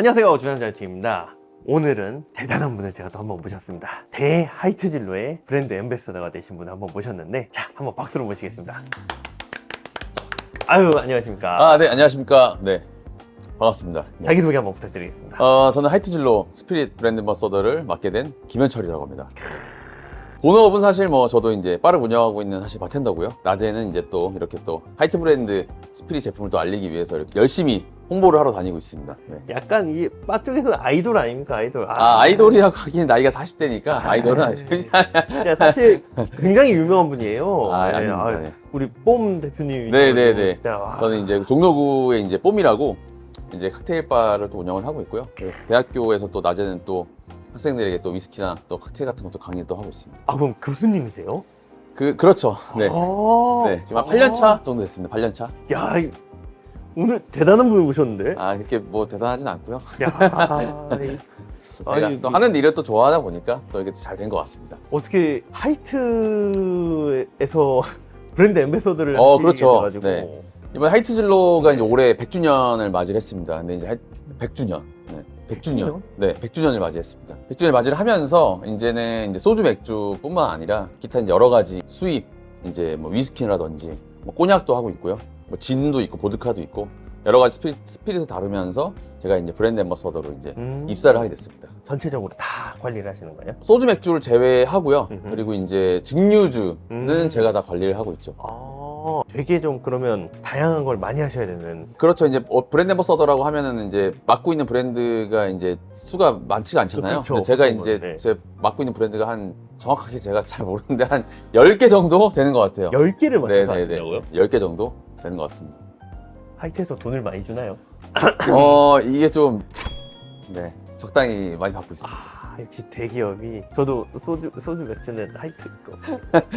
안녕하세요 주한자유팀입니다 오늘은 대단한 분을 제가 또 한번 모셨습니다 대 하이트진로의 브랜드 엠베서더가 되신 분을 한번 모셨는데 자 한번 박수로 모시겠습니다 아유 안녕하십니까 아, 네, 안녕하십니까. 네. 반갑습니다. 네. 자기소개 한번 부탁드리겠습니다 어, 저는 하이트진로 스피릿 브랜드 머서더를 맡게 된 김현철이라고 합니다. 본업은 사실 뭐 저도 이제 바를 운영하고 있는 사실 바텐더고요. 낮에는 이제 또 이렇게 또 하이트 브랜드 스피릿 제품을 또 알리기 위해서 이렇게 열심히 홍보를 하러 다니고 있습니다. 네. 약간 이바 쪽에서 아이돌 아닙니까 아이돌 아, 아이돌이라고 하기엔 나이가 40대니까 아이돌은 아니죠. 야, 사실 굉장히 유명한 분이에요 아, 네, 아닙니다. 아유, 네. 우리 뽐 대표님 네, 네, 네. 진짜 와. 저는 이제 종로구에 이제 뽐이라고 이제 칵테일 바를 또 운영을 하고 있고요. 대학교에서 또 낮에는 또 학생들에게 또 위스키나 또 칵테일 같은 것도 강의를 또 하고 있습니다. 아 그럼 교수님이세요? 그 그렇죠. 네. 아, 네, 지금 한 8년 차 정도 됐습니다. 8년 차. 야 이- 오늘 대단한 분을 모셨는데 아, 그렇게 뭐 대단하진 않고요. 야 이- 제가 아니, 또 이- 하는 일을 또 좋아하다 보니까 또 이게 잘 된 것 같습니다. 어떻게 하이트에서 브랜드 엠베서더를 어, 하시게 그렇죠. 돼가지고 네. 이번 하이트진로가 이제 올해 100주년을 맞이를 했습니다. 근데 이제 100주년. 네. 100주년. 100주년? 네, 100주년을 맞이했습니다. 100주년을 맞이를 하면서 이제는 이제 소주 맥주뿐만 아니라 기타 이제 여러 가지 수입 이제 뭐 위스키라든지 뭐 꼬냑도 하고 있고요. 뭐 진도 있고 보드카도 있고 여러 가지 스피, 스피릿을 다루면서 제가 이제 브랜드 엠버서더로 이제 음, 입사를 하게 됐습니다. 전체적으로 다 관리를 하시는 거예요? 소주 맥주를 제외하고요. 음흠. 그리고 이제 증류주는 음. 제가 다 관리를 하고 있죠. 아 되게 좀 그러면 다양한 걸 많이 하셔야 되는 그렇죠. 이제 어, 브랜드 엠버서더라고 하면은 이제 맡고 있는 브랜드가 이제 수가 많지가 않잖아요. 그렇죠. 근데 제가 그런 이제 건, 네. 제 맡고 있는 브랜드가 한 정확하게 제가 잘 모르는데 한 10개 정도 되는 것 같아요. 10개를 맡아서 네네네. 하신다고요? 10개 정도 되는 것 같습니다. 하이트에서 돈을 많이 주나요? 어, 이게 좀 네, 적당히 많이 받고 있습니다. 아 역시 대기업이 저도 소주 소주 맥주는 하이트 거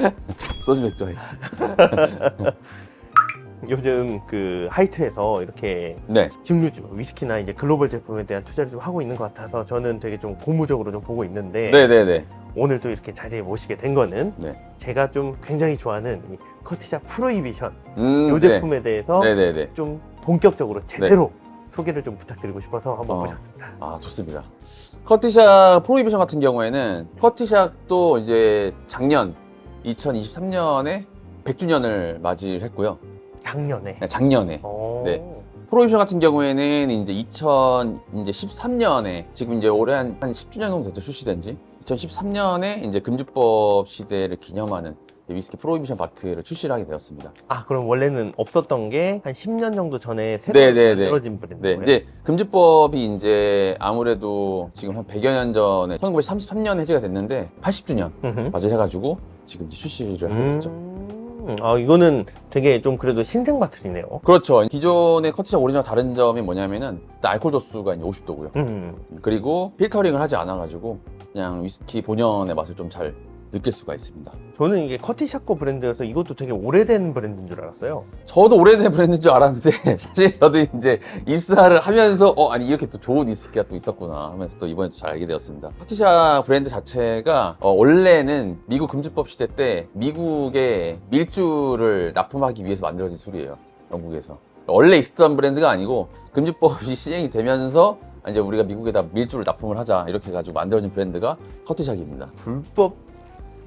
소주 맥주 하이트. 요즘 그 하이트에서 이렇게 네. 증류주, 위스키나 이제 글로벌 제품에 대한 투자를 좀 하고 있는 것 같아서 저는 되게 좀 고무적으로 좀 보고 있는데 네네네. 오늘 또 이렇게 자리에 모시게 된 거는 네. 제가 좀 굉장히 좋아하는 이 커티샵 프로이비션 음, 이 제품에 대해서 네. 네네네. 좀 본격적으로 제대로 소개를 좀 부탁드리고 싶어서 한번 어. 모셨습니다. 아 좋습니다. 커티샥 프로이비션 같은 경우에는 커티샥도 이제 작년 2023년에 100주년을 맞이했고요. 작년에. 네, 작년에 어. 네. 프로이비션 같은 경우에는 이제 2013년에 지금 이제 올해 한, 한 10주년 정도 됐죠 출시된 지 2013년에 이제 금주법 시대를 기념하는 위스키 프로이비션 바트를 출시를 하게 되었습니다. 아 그럼 원래는 없었던 게 한 10년 정도 전에 새로 네, 네, 네. 만들어진 네, 브랜드예요. 이제 금주법이 이제 아무래도 지금 한 100여 년 전에 1933년 해제가 됐는데 80주년 음흠. 맞이해가지고 지금 이제 출시를 하고 있죠. 음, 아 이거는 되게 좀 그래도 신생 바틀이네요. 그렇죠. 기존의 커티샵 오리지널 다른 점이 뭐냐면은 일단 알코올 도수가 이제 50도고요. 음. 그리고 필터링을 하지 않아가지고 그냥 위스키 본연의 맛을 좀 잘 느낄 수가 있습니다. 저는 이게 커티샤코 브랜드여서 이것도 되게 오래된 브랜드인 줄 알았어요. 저도 오래된 브랜드인 줄 알았는데 사실 저도 이제 입사를 하면서 어 아니 이렇게 또 좋은 위스키가 또 있었구나 하면서 또 이번에 또잘 알게 되었습니다. 파티샤 브랜드 자체가 어, 원래는 미국 금주법 시대 때 미국의 밀주를 납품하기 위해서 만들어진 술이에요. 영국에서 원래 있었던 브랜드가 아니고 금주법이 시행이 되면서 이제 우리가 미국에다 밀주를 납품을 하자 이렇게 해가지고 만들어진 브랜드가 커티샥입니다. 불법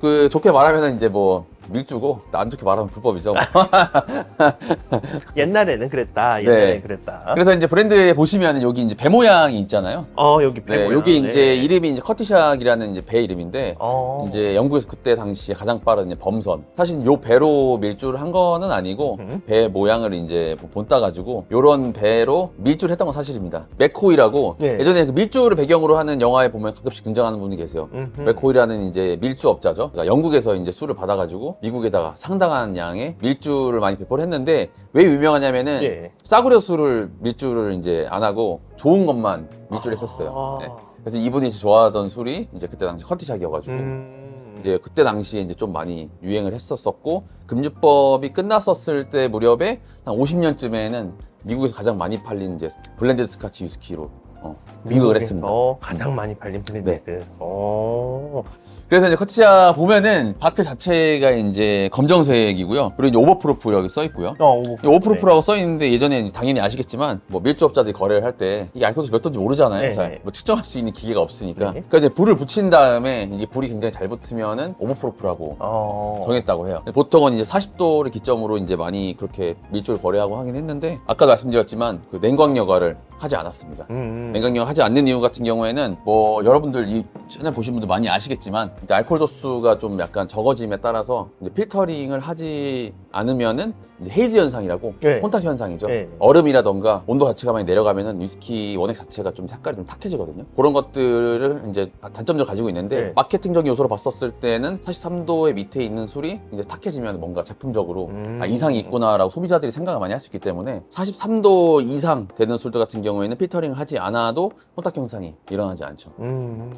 그 좋게 말하면 이제 뭐 밀주고 안 좋게 말하면 불법이죠. 옛날에는 그랬다. 옛날에는 네. 그랬다. 그래서 이제 브랜드에 보시면 여기 이제 배 모양이 있잖아요. 어 여기 배 네, 모양. 여기 네. 이제 이름이 이제 커티샥이라는 이제 배 이름인데 어. 이제 영국에서 그때 당시에 가장 빠른 이제 범선. 사실 요 배로 밀주를 한 거는 아니고 음. 배 모양을 이제 본따 가지고 요런 배로 밀주를 했던 건 사실입니다. 맥코이라고 네. 예전에 그 밀주를 배경으로 하는 영화에 보면 가끔씩 등장하는 분이 계세요. 음흠. 맥코이라는 이제 밀주업자죠. 그러니까 영국에서 이제 술을 받아가지고 미국에다가 상당한 양의 밀주를 많이 배포를 했는데 왜 유명하냐면은 예. 싸구려 술을 밀주를 이제 안 하고 좋은 것만 밀주를 했었어요. 아. 네. 그래서 이분이 이제 좋아하던 술이 이제 그때 당시 커티샥이어가지고 음. 이제 그때 당시에 이제 좀 많이 유행을 했었었고 금주법이 끝났었을 때 무렵에 한 50년쯤에는 미국에서 가장 많이 팔린 이제 블렌디드 스카치 위스키로 어, 미국을 했습니다. 미국에서 가장 많이 팔린 브랜드. 어. 그래서 이제 커티샤 보면은 바트 자체가 이제 검정색이고요. 그리고 이제 오버프루프 여기 써 있고요. 어, 오, 이 오버프루프라고 써 있는데 예전에 당연히 아시겠지만 뭐 밀주업자들이 거래를 할 때 이게 알코올 몇 도인지 모르잖아요. 네, 잘 네. 뭐 측정할 수 있는 기계가 없으니까. 네. 그래서 이제 불을 붙인 다음에 이게 불이 굉장히 잘 붙으면은 오버프루프라고 어. 정했다고 해요. 보통은 이제 40도를 기점으로 이제 많이 그렇게 밀주를 거래하고 하긴 했는데 아까도 말씀드렸지만 그 냉광 여과를 하지 않았습니다. 음, 음. 냉각력 하지 않는 이유 같은 경우에는 뭐 여러분들 이 채널 보신 분들 많이 아시겠지만 이제 알코올 도수가 좀 약간 적어짐에 따라서 이제 필터링을 하지 않으면은 이제 헤이즈 현상이라고 네. 혼탁 현상이죠. 네. 얼음이라던가 온도 자체가 많이 내려가면은 위스키 원액 자체가 좀 색깔이 좀 탁해지거든요. 그런 것들을 이제 단점적으로 가지고 있는데 네. 마케팅적인 요소로 봤었을 때는 43도의 밑에 있는 술이 이제 탁해지면 뭔가 제품적으로 음. 아, 이상이 있구나라고 소비자들이 생각을 많이 할 수 있기 때문에 43도 이상 되는 술들 같은 경우에는 필터링을 하지 않아도 혼탁 현상이 일어나지 않죠. 음.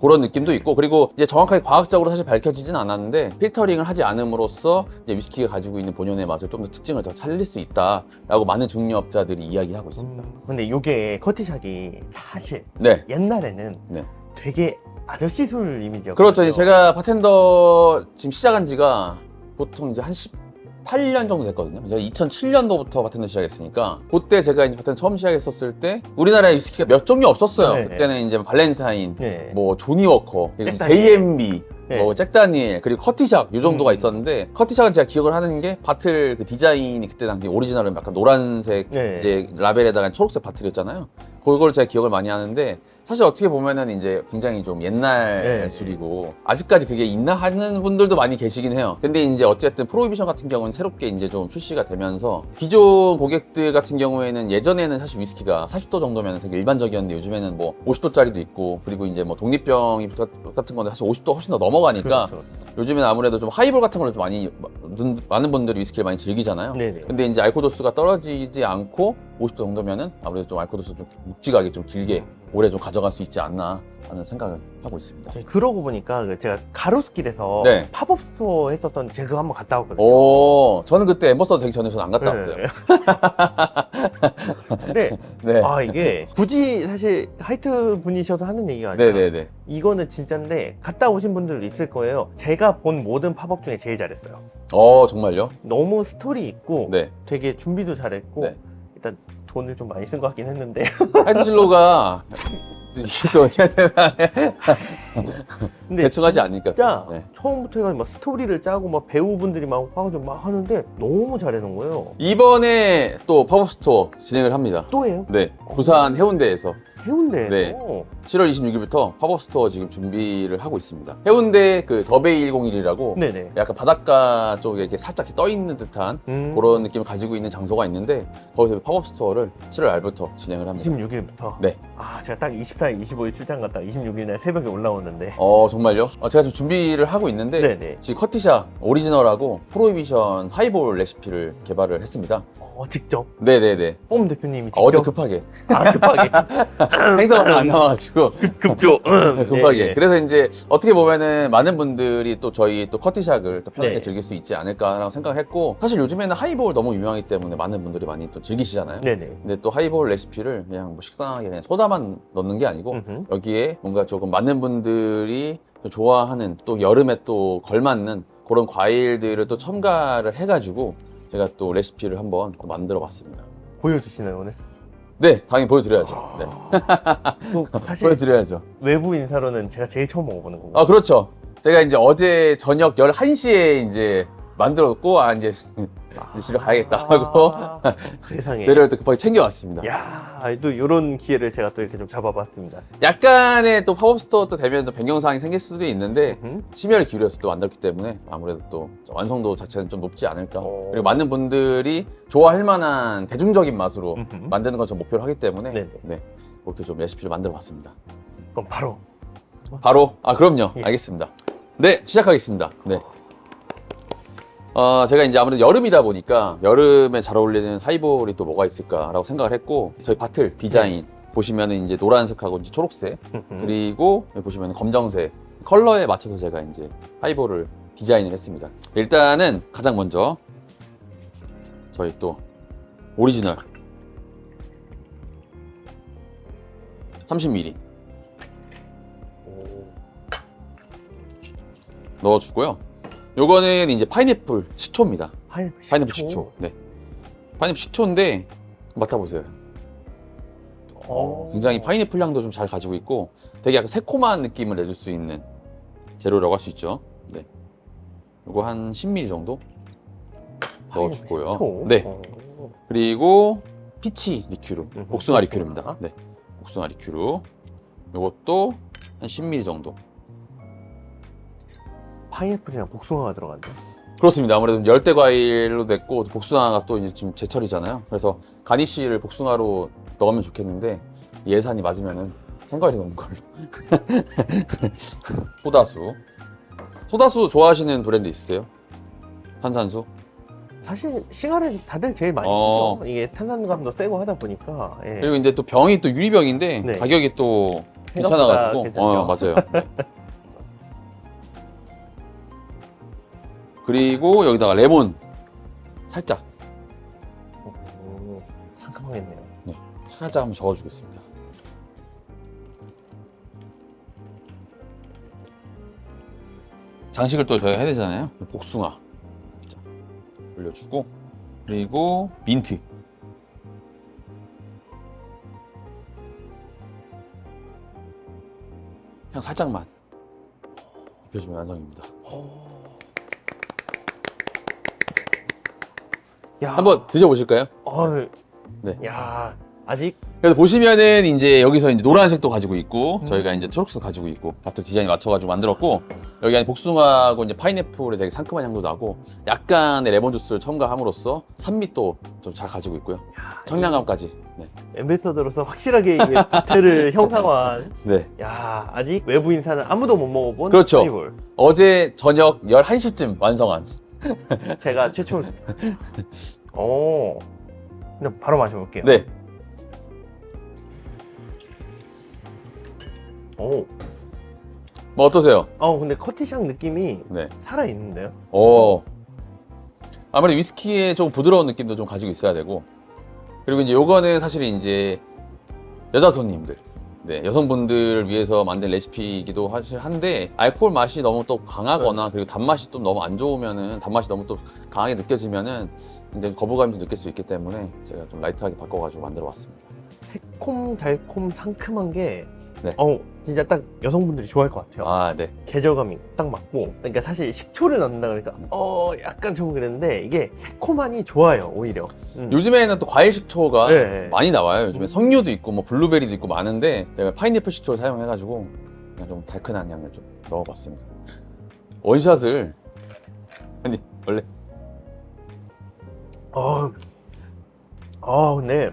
그런 느낌도 있고 그리고 이제 정확하게 과학적으로 사실 밝혀지진 않았는데 필터링을 하지 않음으로써 이제 위스키가 가지고 있는 본연의 맛을 좀 더 특징을 더 살릴 수 있다라고 많은 중류업자들이 이야기하고 있습니다. 음. 근데 이게 커티샷이 사실 네. 옛날에는 네. 되게 아저씨 술 이미지였거든요. 그렇죠. 제가 바텐더 지금 시작한 지가 보통 이제 한 18년 정도 됐거든요. 제가 2007년도부터 바텐더 시작했으니까 그때 제가 이제 바텐더 처음 시작했었을 때 우리나라에 위스키가 몇 종류 없었어요. 네, 그때는 이제 발렌타인, 네. 뭐 조니워커, 그리고 잭다니엘. JMB, 네. 뭐 잭다니엘 그리고 커티샥 요 정도가 음. 있었는데 커티샥은 제가 기억을 하는 게 바틀 그 디자인이 그때 당시 오리지널은 약간 노란색 네. 이제 라벨에다가 초록색 바틀이었잖아요. 그걸 제가 기억을 많이 하는데 사실 어떻게 보면은 이제 굉장히 좀 옛날 네. 술이고 아직까지 그게 있나 하는 분들도 많이 계시긴 해요. 근데 이제 어쨌든 프로히비션 같은 경우는 새롭게 이제 좀 출시가 되면서 기존 고객들 같은 경우에는 예전에는 사실 위스키가 40도 정도면 되게 일반적이었는데 요즘에는 뭐 50도짜리도 있고 그리고 이제 뭐 독립병이 같은 건데 사실 50도 훨씬 더 넘어 가니까 그렇죠. 요즘에는 아무래도 좀 하이볼 같은 걸좀 많이 많은 분들이 위스키를 많이 즐기잖아요. 네네. 근데 이제 알코올 도수가 떨어지지 않고 50도 정도면은 아무래도 좀 알코올 도수 좀 묵직하게 좀 길게 오래 좀 가져갈 수 있지 않나 하는 생각을 하고 있습니다. 네, 그러고 보니까 그 제가 가로수길에서 네. 팝업 스토어 했었었는데 제가 그거 한번 갔다 왔거든요. 오, 저는 그때 엠버서 되기 전에 저는 안 갔다 네. 왔어요. 근데 네. 아 이게 굳이 사실 하이트 분이셔서 하는 얘기가 아니라 네네네. 이거는 진짜인데 갔다 오신 분들도 있을 거예요. 제가 본 모든 팝업 중에 제일 잘했어요. 어, 정말요? 너무 스토리 있고 네. 되게 준비도 잘했고 네. 일단 돈을 좀 많이 쓴 것 같긴 했는데 하이드실로가 이게 또 해야 되나? 근데 대충 하지 않으니까. 또. 진짜 네. 처음부터 해가지고 막 스토리를 짜고 막 배우분들이 막 와가지고 막 하는데 너무 잘해놓은 거예요. 이번에 또 팝업 스토어 진행을 합니다. 또 해요? 네. 부산 해운대에서 해운대. 네. 7월 26일부터 팝업 스토어 지금 준비를 하고 있습니다. 해운대 그 더베이 101이라고 네네. 약간 바닷가 쪽에 이렇게 살짝 떠 있는 듯한 음, 그런 느낌을 가지고 있는 장소가 있는데 거기서 팝업 스토어를 7월 말부터 진행을 합니다. 26일부터. 네. 아 제가 딱 24일, 25일 출장 갔다 26일 날 새벽에 올라 오는데. 어 정말요? 어, 제가 좀 준비를 하고 있는데 네네. 지금 커티샤 오리지널하고 프로히비션 하이볼 레시피를 개발을 했습니다. 어 직접 네네네. 뽐 대표님이 직접. 어제 급하게 아 급하게. 행사가 안 나와가지고 급조. 급하게. 네, 네. 그래서 이제 어떻게 보면은 많은 분들이 또 저희 또 커티샥을 또 편하게 네. 즐길 수 있지 않을까라고 생각을 했고 사실 요즘에는 하이볼 너무 유명하기 때문에 많은 분들이 많이 또 즐기시잖아요. 네네. 근데 또 하이볼 레시피를 그냥 뭐 식상하게 그냥 소다만 넣는 게 아니고 음흠. 여기에 뭔가 조금 많은 분들이 또 좋아하는 또 여름에 또 걸맞는 그런 과일들을 또 첨가를 해가지고 제가 또 레시피를 한번 또 만들어 봤습니다. 보여주시나요 오늘? 네, 당연히 보여드려야죠. 네, 그 사실 보여드려야죠. 외부 인사로는 제가 제일 처음 먹어보는 거고. 아, 그렇죠. 제가 이제 어제 저녁 11시에 이제 만들었고, 아, 이제 이제 집에 가야겠다 하고 아, 세상에. 재료를 또 급하게 챙겨왔습니다. 야, 또 이런 기회를 제가 또 이렇게 좀 잡아봤습니다. 약간의 또 팝업 스토어 또 되면 또 변경 사항이 생길 수도 있는데, 음? 심혈을 기울여서 또 만들었기 때문에 아무래도 또 완성도 자체는 좀 높지 않을까. 어. 그리고 많은 분들이 좋아할 만한 대중적인 맛으로 음흠. 만드는 건좀 목표로 하기 때문에 네네. 네, 그렇게 좀 레시피를 만들어 봤습니다. 그럼 바로 바로 아 그럼요 예. 알겠습니다 네 시작하겠습니다 네 어, 제가 이제 아무래도 여름이다 보니까 여름에 잘 어울리는 하이볼이 또 뭐가 있을까라고 생각을 했고 저희 바틀 디자인 보시면은 이제 노란색하고 이제 초록색. 그리고 여기 보시면 검정색 컬러에 맞춰서 제가 이제 하이볼을 디자인을 했습니다 일단은 가장 먼저 저희 또 오리지널 30ml 오. 넣어주고요. 요거는 이제 파인애플 식초입니다. 파인애플 식초. 파인애플 식초. 네. 파인애플 식초인데 맡아보세요. 어. 굉장히 파인애플 향도 좀 잘 가지고 있고 되게 약간 새콤한 느낌을 내줄 수 있는 재료라고 할 수 있죠. 네. 요거 한 10ml 정도 넣어주고요. 식초? 네. 어. 그리고 피치 리큐르, 음, 복숭아 복숭아. 리큐르입니다. 네. 복숭아 리큐르. 요것도 한 10ml 정도. 파인애플이랑 복숭아가 들어갔네. 그렇습니다. 아무래도 열대 과일로 됐고 복숭아가 또 이제 지금 제철이잖아요. 그래서 가니쉬를 복숭아로 넣으면 좋겠는데 예산이 맞으면은 생과일이 넣은 걸로. 소다수. 소다수 좋아하시는 브랜드 있으세요? 탄산수? 사실 싱하를 다들 제일 많이 어. 쓰죠. 이게 탄산감도 세고 하다 보니까. 예. 그리고 이제 또 병이 또 유리병인데 네. 가격이 또 생각보다 괜찮아가지고 괜찮죠. 어 맞아요. 네. 그리고 여기다가 레몬 살짝 오, 상큼하겠네요. 네, 살짝 한번 저어주겠습니다. 장식을 또 저희가 해야 되잖아요. 복숭아 자, 올려주고 그리고 민트 향 살짝만 입혀주면 완성입니다. 야, 한번 드셔보실까요? 어이, 네. 야, 아직 그래서 보시면은 이제 여기서 이제 노란색도 가지고 있고 음. 저희가 이제 초록색도 가지고 있고 밥들 디자인 맞춰가지고 만들었고 여기 안에 복숭아하고 이제 파인애플에 되게 상큼한 향도 나고 약간의 레몬 주스를 첨가함으로써 산미도 좀 잘 가지고 있고요 청량감까지 네. 엠베서더로서 확실하게 이게 바트를 형상화한. 네. 야, 아직 외부 인사는 아무도 못 먹어본 그렇죠. 하이볼. 어제 저녁 11시쯤 완성한 제가 최초. 오, 그냥 바로 마셔볼게요. 네 오, 뭐 어떠세요? 어, 근데 커티샹 느낌이 네. 살아 있는데요. 오. 아무래도 위스키의 좀 부드러운 느낌도 좀 가지고 있어야 되고 그리고 이제 요거는 사실 이제 여자 손님들 네, 여성분들을 위해서 만든 레시피이기도 사실 한데 알코올 맛이 너무 또 강하거나 그리고 단맛이 또 너무 안 좋으면은 단맛이 너무 또 강하게 느껴지면은 이제 거부감이 좀 느낄 수 있기 때문에 제가 좀 라이트하게 바꿔가지고 만들어 왔습니다. 새콤 달콤 상큼한 게. 네. 어, 진짜 딱 여성분들이 좋아할 것 같아요. 아, 네. 계절감이 딱 맞고 그러니까 사실 식초를 넣는다 그러니까 어 약간 좀 그랬는데 이게 새콤하니 좋아요 오히려 음. 요즘에는 또 과일 식초가 네. 많이 나와요. 요즘에 음. 석류도 있고 뭐 블루베리도 있고 많은데 제가 파인애플 식초를 사용해가지고 그냥 좀 달큰한 향을 좀 넣어봤습니다. 원샷을 아니 원래 어, 어 근데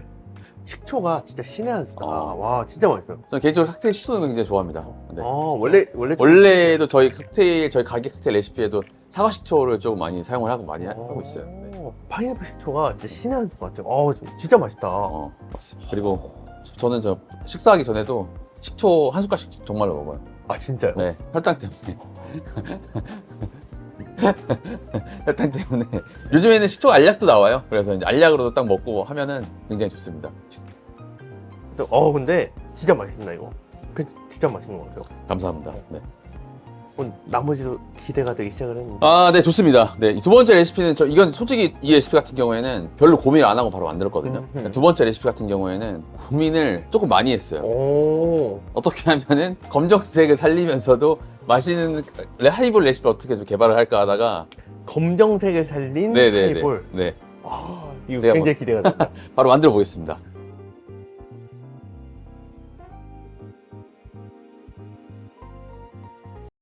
식초가 진짜 신의 한 수다 어. 와 진짜 맛있어요 저는 개인적으로 칵테일 식초는 굉장히 좋아합니다. 네. 어 원래 원래 원래도 저희 칵테일 저희 가게 칵테일 레시피에도 사과 식초를 조금 많이 사용을 하고 많이 하- 어, 하고 있어요. 네. 파인애플 식초가 진짜 신의 한 수 같아요 어 진짜 맛있다 어 맞습니다. 그리고 저는 저 식사하기 전에도 식초 한 숟갈씩 정말로 먹어요. 아 진짜요? 네, 혈당 때문에. 혈당 때문에. 요즘에는 식초 알약도 나와요. 그래서 이제 알약으로도 딱 먹고 하면은 굉장히 좋습니다. 어 근데 진짜 맛있다 이거 그 진짜 맛있는 것 같아요 감사합니다. 네. 나머지도 기대가 되기 시작을 했는데 아, 네, 좋습니다. 네, 이두 번째 레시피는 저 이건 솔직히 이 레시피 같은 경우에는 별로 고민을 안 하고 바로 만들었거든요. 음, 음. 두 번째 레시피 같은 경우에는 고민을 조금 많이 했어요. 오 어떻게 하면은 검정색을 살리면서도 맛있는 레- 하이볼 레시피를 어떻게 좀 개발을 할까 하다가 검정색을 살린 네네네. 하이볼 네. 아, 이거 제가 굉장히 기대가 된다. 바로 만들어 보겠습니다.